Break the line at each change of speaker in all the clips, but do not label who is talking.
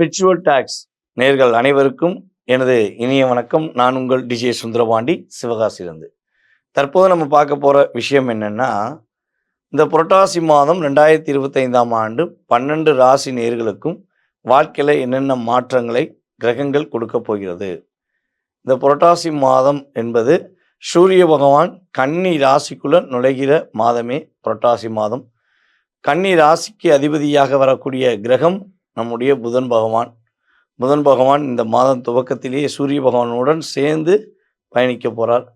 Spiritual tax நேர்கள் அனைவருக்கும் எனது இனிய வணக்கம். நான் உங்கள் டிஜே சுந்தரபாண்டி சிவகாசிலிருந்து தற்போது நம்ம பார்க்க போகிற விஷயம் என்னென்னா இந்த புரட்டாசி மாதம் ரெண்டாயிரத்தி இருபத்தைந்தாம் ஆண்டு பன்னெண்டு ராசி நேர்களுக்கும் வாழ்க்கையில் என்னென்ன மாற்றங்களை கிரகங்கள் கொடுக்க போகிறது? இந்த புரட்டாசி மாதம் என்பது சூரிய பகவான் கன்னி ராசிக்குள்ள நுழைகிற மாதமே புரட்டாசி மாதம். கன்னி ராசிக்கு அதிபதியாக வரக்கூடிய கிரகம் நம்முடைய புதன் பகவான். புதன் பகவான் இந்த மாதம் துவக்கத்திலேயே சூரிய பகவானுடன் சேர்ந்து பயணிக்க போகிறார்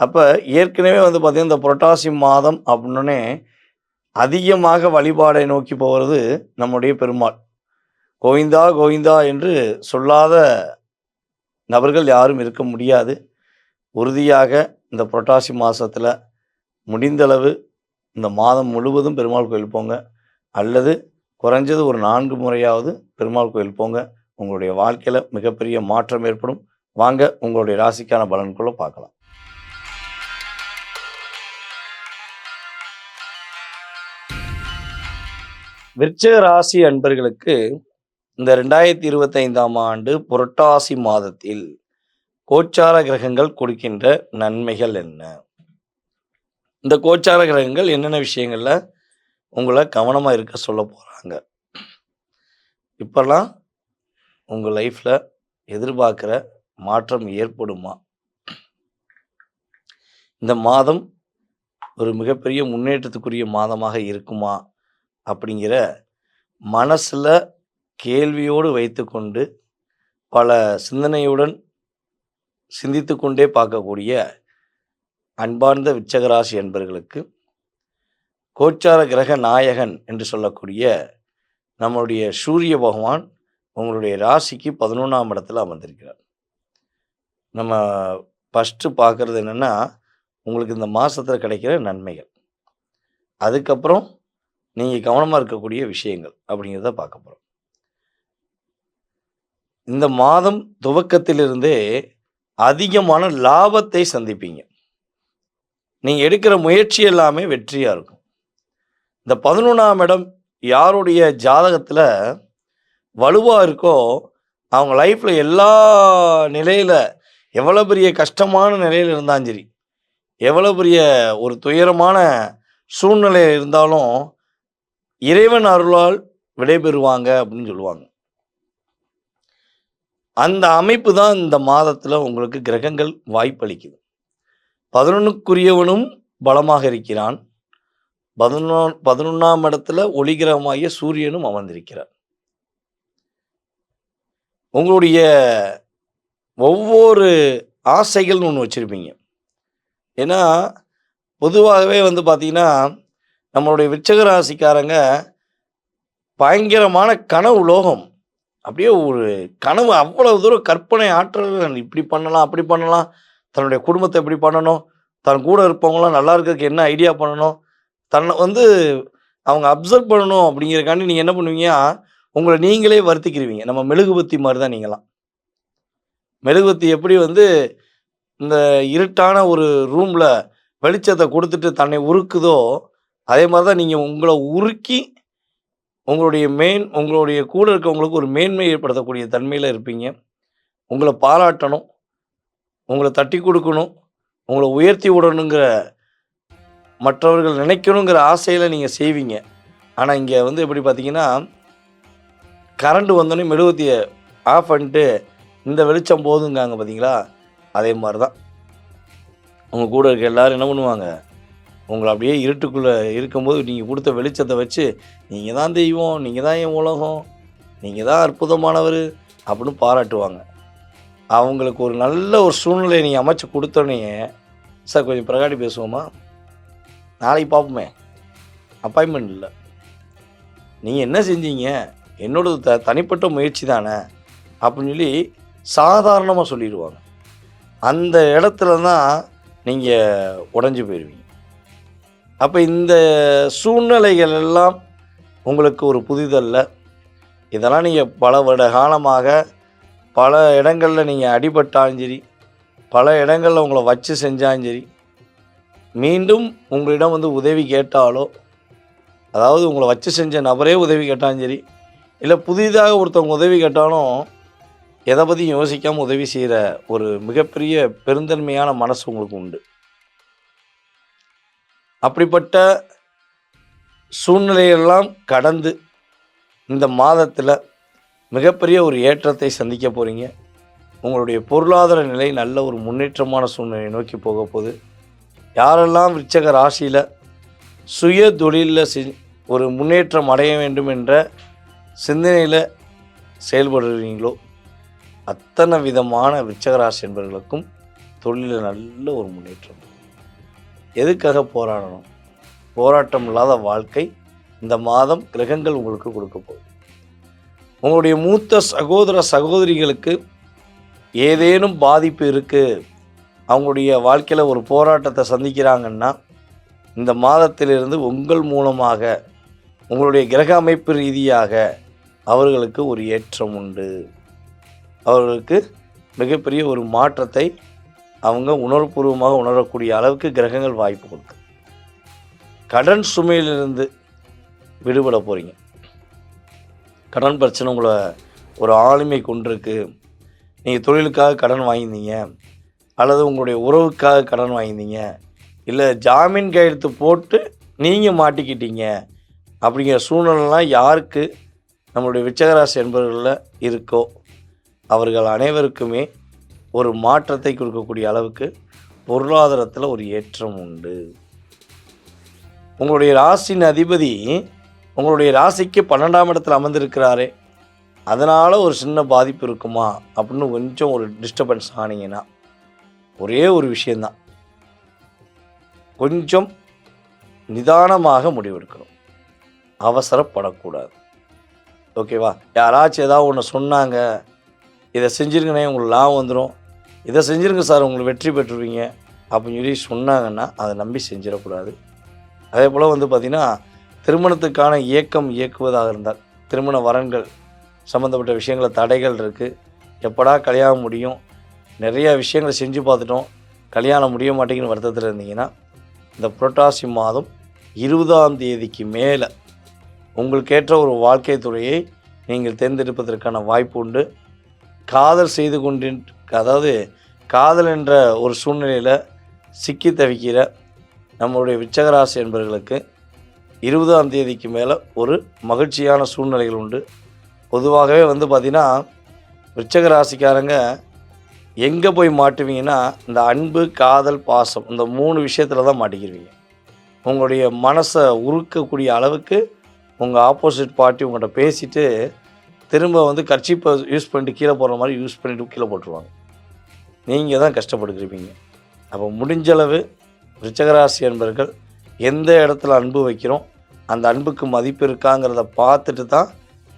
அப்போ ஏற்கனவே வந்து பார்த்திங்கன்னா இந்த புரட்டாசி மாதம் அப்படின்னே அதிகமாக வழிபாடை நோக்கி போகிறது நம்முடைய பெருமாள். கோவிந்தா கோவிந்தா என்று சொல்லாத நபர்கள் யாரும் இருக்க முடியாது. உறுதியாக இந்த புரட்டாசி மாதத்தில் முடிந்தளவு இந்த மாதம் முழுவதும் பெருமாள் கோயில் போங்க. அல்லது குறைஞ்சது ஒரு நான்கு முறையாவது பெருமாள் கோயில் போங்க. உங்களுடைய வாழ்க்கையில் மிகப்பெரிய மாற்றம் ஏற்படும். வாங்க உங்களுடைய ராசிக்கான பலன்குள்ள பார்க்கலாம். விருச்சக ராசி அன்பர்களுக்கு இந்த ரெண்டாயிரத்தி இருபத்தைந்தாம் ஆண்டு புரட்டாசி மாதத்தில் கோச்சார கிரகங்கள் கொடுக்கின்ற நன்மைகள் என்ன? இந்த கோச்சார கிரகங்கள் என்னென்ன விஷயங்கள்ல? உங்களை கவனமாக இருக்க சொல்ல போகிறாங்க இப்போல்லாம் உங்கள் லைஃப்பில் எதிர்பார்க்குற மாற்றம் ஏற்படுமா? இந்த மாதம் ஒரு மிகப்பெரிய முன்னேற்றத்துக்குரிய மாதமாக இருக்குமா? அப்படிங்கிற மனசில் கேள்வியோடு வைத்துக்கொண்டு பல சிந்தனையுடன் சிந்தித்து கொண்டே பார்க்கக்கூடிய அன்பார்ந்த விச்சகராசி என்பர்களுக்கு கோச்சார கிரக நாயகன் என்று சொல்லக்கூடிய நம்மளுடைய சூரிய பகவான் உங்களுடைய ராசிக்கு பதினொன்றாம் இடத்துல அமர்ந்திருக்கிறார். நம்ம ஃபஸ்ட்டு பார்க்குறது என்னென்னா உங்களுக்கு இந்த மாதத்தில் கிடைக்கிற நன்மைகள். அதுக்கப்புறம் நீங்கள் கவனமாக இருக்கக்கூடிய விஷயங்கள் அப்படிங்கிறத பார்க்க போகிறோம் இந்த மாதம் துவக்கத்திலிருந்தே அதிகமான லாபத்தை சந்திப்பீங்க. நீங்கள் எடுக்கிற முயற்சி எல்லாமே வெற்றியாக இருக்கும். இந்த பதினொன்றாம் இடம் யாருடைய ஜாதகத்தில் வலுவாக இருக்கோ அவங்க லைஃப்பில் எல்லா நிலையில் எவ்வளோ பெரிய கஷ்டமான நிலையில் இருந்தாலும் சரி எவ்வளோ பெரிய ஒரு துயரமான சூழ்நிலை இருந்தாலும் இறைவன் அருளால் விடைபெறுவாங்க அப்படின்னு சொல்லுவாங்க. அந்த அமைப்பு தான் இந்த மாதத்தில் உங்களுக்கு கிரகங்கள் வாய்ப்பளிக்குது. பதினொன்றுக்குரியவனும் பலமாக இருக்கிறான். பதினொ பதினொன்றாம் இடத்துல ஒளிகிரகமாகிய சூரியனும் அமர்ந்திருக்கிறார். உங்களுடைய ஒவ்வொரு ஆசைகள்னு ஒன்று வச்சுருப்பீங்க. ஏன்னா பொதுவாகவே வந்து பார்த்திங்கன்னா நம்மளுடைய விருச்சக ராசிக்காரங்க பயங்கரமான கனவு லோகம். அப்படியே ஒரு கனவு அவ்வளவு தூரம் கற்பனை ஆற்றல் இப்படி பண்ணலாம் அப்படி பண்ணலாம். தன்னுடைய குடும்பத்தை எப்படி பண்ணணும். தன் கூட இருப்பவங்களாம் நல்லா இருக்கிறதுக்கு என்ன ஐடியா பண்ணணும்? தன்னை வந்து அவங்க அப்சர்வ் பண்ணணும் அப்படிங்கிறக்காண்டி நீங்கள் என்ன பண்ணுவீங்க? உங்களை நீங்களே வருத்திக்கிருவீங்க. நம்ம மெழுகுபத்தி மாதிரி தான் நீங்களாம் மெழுகுபத்தி எப்படி வந்து இந்த இருட்டான ஒரு ரூமில் வெளிச்சத்தை கொடுத்துட்டு தன்னை உருக்குதோ அதே மாதிரி தான் நீங்கள் உங்களை உருக்கி உங்களுடைய மேன் உங்களுடைய கூட இருக்கவங்களுக்கு ஒரு மேன்மை ஏற்படுத்தக்கூடிய தன்மையில் இருப்பீங்க. உங்களை பாராட்டணும். உங்களை தட்டி கொடுக்கணும். உங்களை உயர்த்தி விடணுங்கிற மற்றவர்கள் நினைக்கணுங்கிற ஆசையில் நீங்கள் செய்வீங்க. ஆனால் இங்கே வந்து எப்படி பார்த்தீங்கன்னா கரண்ட் வந்தோடனே மெழுகுவத்தியை ஆஃப் பண்ணிட்டு இந்த வெளிச்சம் போதுங்காங்க பார்த்தீங்களா அதே மாதிரி தான் உங்கள் கூட இருக்க எல்லோரும் என்ன பண்ணுவாங்க? உங்களை அப்படியே இருட்டுக்குள்ளே இருக்கும்போது நீங்கள் கொடுத்த வெளிச்சத்தை வச்சு நீங்கள் தான் தெய்வம் நீங்கள் தான் என் உலகம் நீங்கள் தான் அற்புதமானவர் அப்படின்னு பாராட்டுவாங்க. அவங்களுக்கு ஒரு நல்ல ஒரு சூழ்நிலையை நீங்கள் அமைச்சு கொடுத்தோன்னே சார் கொஞ்சம் பிரகாடி பேசுவோமா? நாளைக்கு பார்ப்போமே அப்பாயின்மெண்ட் இல்லை. நீங்கள் என்ன செஞ்சீங்க? என்னோடது த தனிப்பட்ட முயற்சி தானே. அப்படின்னு சொல்லி சாதாரணமாக சொல்லிடுவாங்க. அந்த இடத்துல தான் நீங்கள் உடஞ்சி போயிடுவீங்க அப்போ இந்த சூழ்நிலைகள் எல்லாம் உங்களுக்கு ஒரு புதிதல்ல. இதெல்லாம் நீங்கள் பல வருட காலமாக பல இடங்களில் நீங்கள் அடிபட்டாலும் சரி பல இடங்களில் உங்களை வச்சு செஞ்சாலும் சரி மீண்டும் உங்களிடம் வந்து உதவி கேட்டாலோ அதாவது உங்களை வச்சு செஞ்ச நபரே உதவி கேட்டாலும் சரி இல்லை புதிதாக ஒருத்தவங்க உதவி கேட்டாலும் எதை பற்றியும் யோசிக்காமல் உதவி செய்கிற ஒரு மிகப்பெரிய பெருந்தன்மையான மனசு உங்களுக்கு உண்டு. அப்படிப்பட்ட சூழ்நிலையெல்லாம் கடந்து இந்த மாதத்தில் மிகப்பெரிய ஒரு ஏற்றத்தை சந்திக்க போகிறீங்க உங்களுடைய பொருளாதார நிலை நல்ல ஒரு முன்னேற்றமான சூழ்நிலையை நோக்கி போக போகுது. யாரெல்லாம் விருச்சக ராசியில் சுய தொழிலில் செ ஒரு முன்னேற்றம் அடைய வேண்டும் என்ற சிந்தனையில் செயல்படுறீங்களோ அத்தனை விதமான விருச்சகராசி என்பவர்களுக்கும் தொழிலில் நல்ல ஒரு முன்னேற்றம். எதுக்காக போராடணும்? போராட்டம் இல்லாத வாழ்க்கை இந்த மாதம் கிரகங்கள் உங்களுக்கு கொடுக்க போகுது. உங்களுடைய மூத்த சகோதர சகோதரிகளுக்கு ஏதேனும் பாதிப்பு இருக்குது அவங்களுடைய வாழ்க்கையில் ஒரு போராட்டத்தை சந்திக்கிறாங்கன்னா இந்த மாதத்திலிருந்து உங்கள் மூலமாக உங்களுடைய கிரக அமைப்பு ரீதியாக அவர்களுக்கு ஒரு ஏற்றம் உண்டு. அவர்களுக்கு மிகப்பெரிய ஒரு மாற்றத்தை அவங்க உணர்வுபூர்வமாக உணரக்கூடிய அளவுக்கு கிரகங்கள் வாய்ப்பு கொடுக்கு. கடன் சுமையிலிருந்து விடுபட போகிறீங்க கடன் பிரச்சனை உங்களை ஒரு ஆளுமை கொண்டிருக்கு. நீங்கள் தொழிலுக்காக கடன் வாங்கியிருந்தீங்க. அல்லது உங்களுடைய உறவுக்காக கடன் வாங்கியிருந்தீங்க இல்லை ஜாமீன் கையெழுத்து போட்டு நீங்கள் மாட்டிக்கிட்டீங்க அப்படிங்கிற சூழ்நிலைலாம் யாருக்கு? நம்மளுடைய விச்சகராசி என்பவர்களில் இருக்கோ? அவர்கள் அனைவருக்குமே ஒரு மாற்றத்தை கொடுக்கக்கூடிய அளவுக்கு பொருளாதாரத்தில் ஒரு ஏற்றம் உண்டு. உங்களுடைய ராசியின் அதிபதி உங்களுடைய ராசிக்கு பன்னெண்டாம் இடத்துல அமர்ந்திருக்கிறாரே அதனால் ஒரு சின்ன பாதிப்பு இருக்குமா? அப்படின்னு கொஞ்சம் ஒரு டிஸ்டர்பன்ஸ் ஆனீங்கன்னா ஒரே ஒரு விஷயந்தான். கொஞ்சம் நிதானமாக முடிவெடுக்கணும். அவசரப்படக்கூடாது. ஓகேவா? யாராச்சும் ஏதாவது ஒன்று சொன்னாங்க இதை செஞ்சுருங்கண்ணே உங்களுக்கு லாபம் வந்துடும் இதை செஞ்சுருங்க சார் உங்களுக்கு வெற்றி பெற்றுருவீங்க. அப்படின்னு சொல்லி சொன்னாங்கன்னா அதை நம்பி செஞ்சிடக்கூடாது. அதே போல் வந்து பார்த்திங்கன்னா திருமணத்துக்கான இயக்கம் இயக்குவதாக இருந்தால் திருமண வரன்கள் சம்மந்தப்பட்ட விஷயங்கள தடைகள் இருக்குது எப்படா கல்யாணம் முடியும்? நிறைய விஷயங்களை செஞ்சு பார்த்துட்டோம். கல்யாணம் முடிய மாட்டேங்குன்னு வருத்தத்தில் இருந்தீங்கன்னா இந்த புரட்டாசி மாதம் இருபதாம் தேதிக்கு மேலே உங்களுக்கேற்ற ஒரு வாழ்க்கை துறையை நீங்கள் தேர்ந்தெடுப்பதற்கான வாய்ப்பு உண்டு. காதல் செய்து கொண்டு அதாவது காதல் என்ற ஒரு சூழ்நிலையில் சிக்கி தவிக்கிற நம்மளுடைய விச்சகராசி என்பவர்களுக்கு இருபதாம் தேதிக்கு மேலே ஒரு மகிழ்ச்சியான சூழ்நிலைகள் உண்டு. பொதுவாகவே வந்து பார்த்திங்கன்னா விச்சகராசிக்காரங்க எங்கே போய் மாட்டுவீங்கன்னா இந்த அன்பு காதல் பாசம் இந்த மூணு விஷயத்தில் தான் மாட்டிக்கிருவீங்க. உங்களுடைய மனசை உருக்கக்கூடிய அளவுக்கு உங்கள் ஆப்போசிட் பார்ட்டி உங்கள்கிட்ட பேசிவிட்டு திரும்ப வந்து கர்ச்சிப்பை யூஸ் பண்ணிட்டு கீழே போடுற மாதிரி யூஸ் பண்ணிட்டு கீழே போட்டுருவாங்க. நீங்கள் தான் கஷ்டப்பட்டுக்கிருப்பீங்க அப்போ முடிஞ்சளவு ரிச்சகராசி என்பர்கள் எந்த இடத்துல அன்பு வைக்கிறோம் அந்த அன்புக்கு மதிப்பு இருக்காங்கிறத பார்த்துட்டு தான்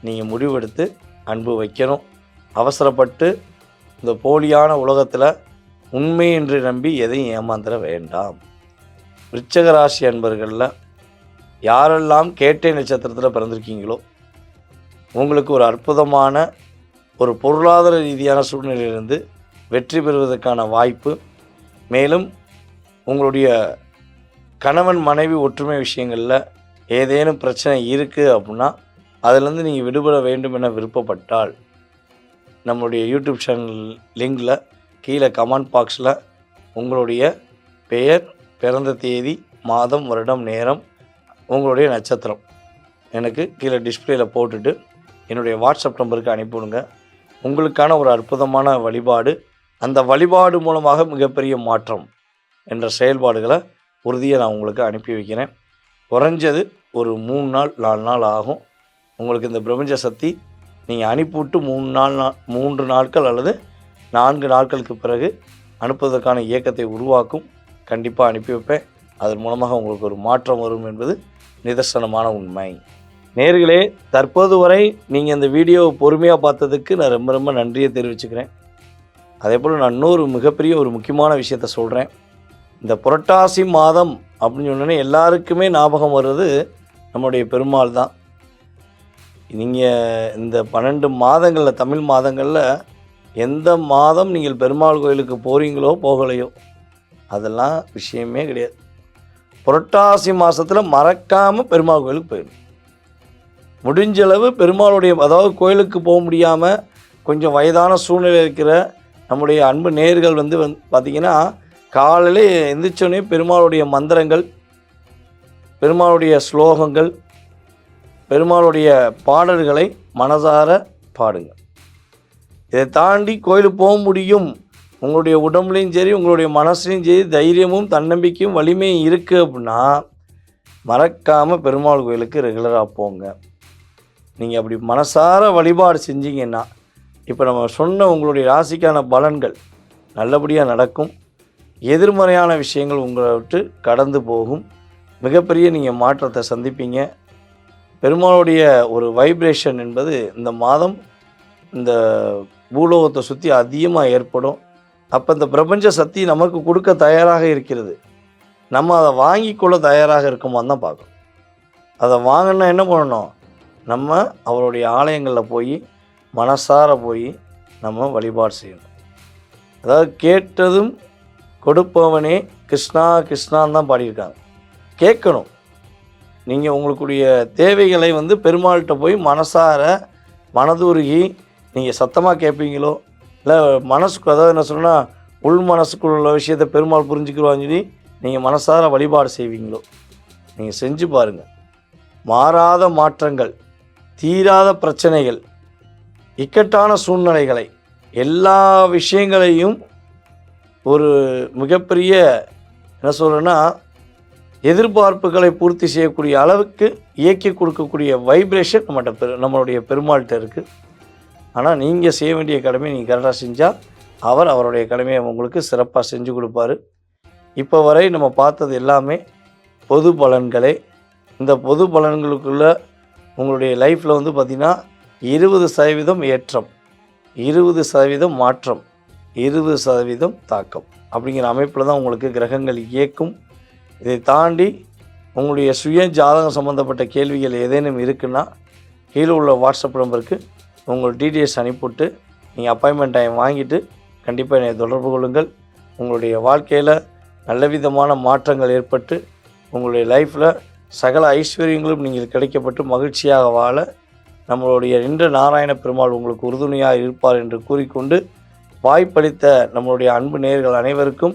நீங்கள் முடிவெடுத்து அன்பு வைக்கணும். அவசரப்பட்டு இந்த போலியான உலகத்தில் உண்மை என்று நம்பி எதையும் ஏமாந்துட வேண்டாம். விருச்சக ராசி அன்பர்களில் யாரெல்லாம் கேட்டை நட்சத்திரத்தில் பிறந்திருக்கீங்களோ உங்களுக்கு ஒரு அற்புதமான ஒரு பொருளாதார ரீதியான சூழ்நிலையிலிருந்து வெற்றி பெறுவதற்கான வாய்ப்பு மேலும் உங்களுடைய கணவன் மனைவி ஒற்றுமை விஷயங்களில் ஏதேனும் பிரச்சனை இருக்குது அப்படின்னா அதிலேருந்து நீங்கள் விடுபட வேண்டும் என விருப்பப்பட்டால் நம்மளுடைய யூடியூப் சேனல் லிங்கில் கீழே கமெண்ட் பாக்ஸில் உங்களுடைய பெயர் பிறந்த தேதி மாதம் வருடம் நேரம் உங்களுடைய நட்சத்திரம் எனக்கு கீழே டிஸ்பிளேயில் போட்டுட்டு என்னுடைய வாட்ஸ்அப் நம்பருக்கு அனுப்பிவிடுங்க. உங்களுக்கான ஒரு அற்புதமான வழிபாடு அந்த வழிபாடு மூலமாக மிகப்பெரிய மாற்றம் என்ற செயல்பாடுகளை உறுதியை நான் உங்களுக்கு அனுப்பி வைக்கிறேன். குறைஞ்சது ஒரு மூணு நாள் நாலு நாள் ஆகும். உங்களுக்கு இந்த பிரபஞ்ச சக்தி நீங்கள் அனுப்பிவிட்டு மூணு நாள் நா மூன்று நாட்கள் அல்லது நான்கு நாட்களுக்கு பிறகு அனுப்புவதற்கான இயக்கத்தை உருவாக்கும். கண்டிப்பாக அனுப்பி வைப்பேன். அதன் மூலமாக உங்களுக்கு ஒரு மாற்றம் வரும் என்பது நிதர்சனமான உண்மை. நேர்களே தற்போது வரை நீங்கள் இந்த வீடியோவை பொறுமையாக பார்த்ததுக்கு நான் ரொம்ப ரொம்ப நன்றியை தெரிவிச்சுக்கிறேன். அதே போல் நான் இன்னொரு மிகப்பெரிய ஒரு முக்கியமான விஷயத்த சொல்கிறேன் இந்த புரட்டாசி மாதம் அப்படின்னு சொன்னோன்னே எல்லாருக்குமே ஞாபகம் வர்றது நம்முடைய பெருமாள் தான். நீங்கள் இந்த பன்னெண்டு மாதங்களில் தமிழ் மாதங்களில் எந்த மாதம் நீங்கள் பெருமாள் கோயிலுக்கு போகிறீங்களோ போகலையோ அதெல்லாம் விஷயமே கிடையாது. புரட்டாசி மாதத்தில் மறக்காமல் பெருமாள் கோயிலுக்கு போயிடும் முடிஞ்ச அளவு பெருமாளுடைய அதாவது கோயிலுக்கு போக முடியாமல் கொஞ்சம் வயதான சூழ்நிலை இருக்கிற நம்முடைய அன்பு நேர்கள் வந்து வந் பார்த்திங்கன்னா காலையிலே எந்திரிச்சோடனே பெருமாளுடைய மந்திரங்கள் பெருமாளுடைய ஸ்லோகங்கள் பெருமாளுடைய பாடல்களை மனதார பாடுங்க. இதை தாண்டி கோயிலுக்கு போக முடியும். உங்களுடைய உடம்புலையும் சரி உங்களுடைய மனசுலையும் சரி தைரியமும் தன்னம்பிக்கையும் வலிமையும் இருக்குது அப்படின்னா மறக்காமல் பெருமாள் கோயிலுக்கு ரெகுலராக போங்க. நீங்கள் அப்படி மனசார வழிபாடு செஞ்சீங்கன்னா இப்போ நம்ம சொன்ன உங்களுடைய ராசிக்கான பலன்கள் நல்லபடியாக நடக்கும். எதிர்மறையான விஷயங்கள் உங்களை விட்டு கடந்து போகும். மிகப்பெரிய நீங்கள் மாற்றத்தை சந்திப்பீங்க. பெருமாளுடைய ஒரு வைப்ரேஷன் என்பது இந்த மாதம் இந்த பூலோகத்தை சுற்றி அதிகமாக ஏற்படும். அப்போ இந்த பிரபஞ்ச சக்தி நமக்கு கொடுக்க தயாராக இருக்கிறது. நம்ம அதை வாங்கிக்கொள்ள தயாராக இருக்குமான்னு தான் பார்க்கணும். அதை வாங்கினா என்ன பண்ணணும்? நம்ம அவருடைய ஆலயங்களில் போய் மனசார போய் நம்ம வழிபாடு செய்யணும். அதாவது கேட்டதும் கொடுப்பவனே கிருஷ்ணா கிருஷ்ணான்னு தான் பாடியிருக்காங்க. கேட்கணும். நீங்கள் உங்களுக்குடைய தேவைகளை வந்து பெருமாள்கிட்ட போய் மனசார மனதுருகி நீங்கள் சத்தமாக கேட்பீங்களோ இல்லை மனசுக்கு அதாவது என்ன சொன்னால் உள் மனசுக்குள்ள உள்ள விஷயத்தை பெருமாள் புரிஞ்சுக்குவான்னு சொல்லி நீங்கள் மனசார வழிபாடு செய்வீங்களோ? நீங்கள் செஞ்சு பாருங்கள் மாறாத மாற்றங்கள் தீராத பிரச்சனைகள் இக்கட்டான சூழ்நிலைகளை எல்லா விஷயங்களையும் ஒரு மிகப்பெரிய என்ன சொல்கிறேன்னா எதிர்பார்ப்புகளை பூர்த்தி செய்யக்கூடிய அளவுக்கு இயக்கி கொடுக்கக்கூடிய வைப்ரேஷன் நம்மகிட்ட பெரு நம்மளுடைய பெருமாள்கிட்ட இருக்குது ஆனால் நீங்கள் செய்ய வேண்டிய கடமையை நீங்கள் கரெக்டாக செஞ்சால் அவர் அவருடைய கடமையை உங்களுக்கு சிறப்பாக செஞ்சு கொடுப்பாரு. இப்போ வரை நம்ம பார்த்தது எல்லாமே பொது பலன்களே. இந்த பொது பலன்களுக்குள்ள உங்களுடைய லைஃப்பில் வந்து பார்த்திங்கன்னா இருபது சதவீதம் ஏற்றம் இருபது சதவீதம் மாற்றம் இருபது சதவீதம் தாக்கம். அப்படிங்கிற அமைப்பில் தான் உங்களுக்கு கிரகங்கள் இயக்கும். இதை தாண்டி உங்களுடைய சுய ஜாதகம் சம்மந்தப்பட்ட கேள்விகள் ஏதேனும் இருக்குன்னா கீழே உள்ள வாட்ஸ்அப் நம்பருக்கு உங்கள் டீட்டெயில்ஸ் அனுப்பிவிட்டு நீங்கள் அப்பாயின்மெண்ட் டைம் வாங்கிட்டு கண்டிப்பாக என்னை தொடர்பு கொள்ளுங்கள். உங்களுடைய வாழ்க்கையில் நல்ல விதமான மாற்றங்கள் ஏற்பட்டு உங்களுடைய லைஃப்பில் சகல ஐஸ்வர்யங்களும் நீங்கள் கிடைக்கப்பட்டு மகிழ்ச்சியாக வாழ நம்மளுடைய நின்ற நாராயண பெருமாள் உங்களுக்கு உறுதுணையாக இருப்பார் என்று கூறிக்கொண்டு வாய்ப்பளித்த நம்மளுடைய அன்பு நேர்கள் அனைவருக்கும்